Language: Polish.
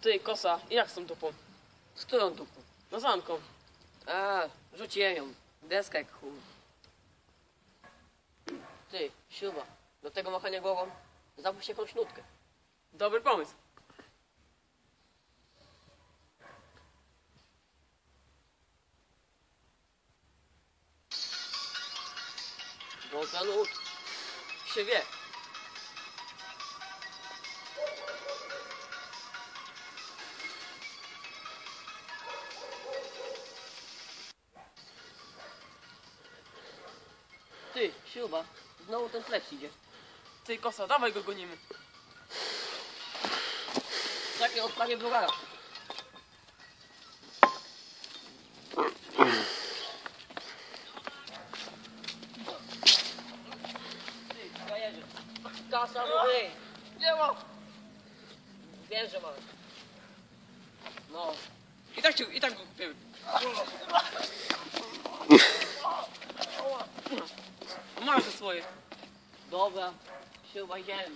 Ty, kosa, jak z tą dupą? Z którą dupą? No zanką. A, rzuciłem ją. Deska jak chuj. Ty, śruba. Do tego machania głową zapuść jakąś nutkę. Dobry pomysł. Bo za nut się wie. Ty, śruba. Znowu ten plec idzie. Ty, kosa, dawaj go gonimy. Takie odpanie browara. Ty, frajerze. Kasa. Nie ma. Wiem, że mamy. No. I tak, cię, i tak go kupimy. такое. Бога все военное.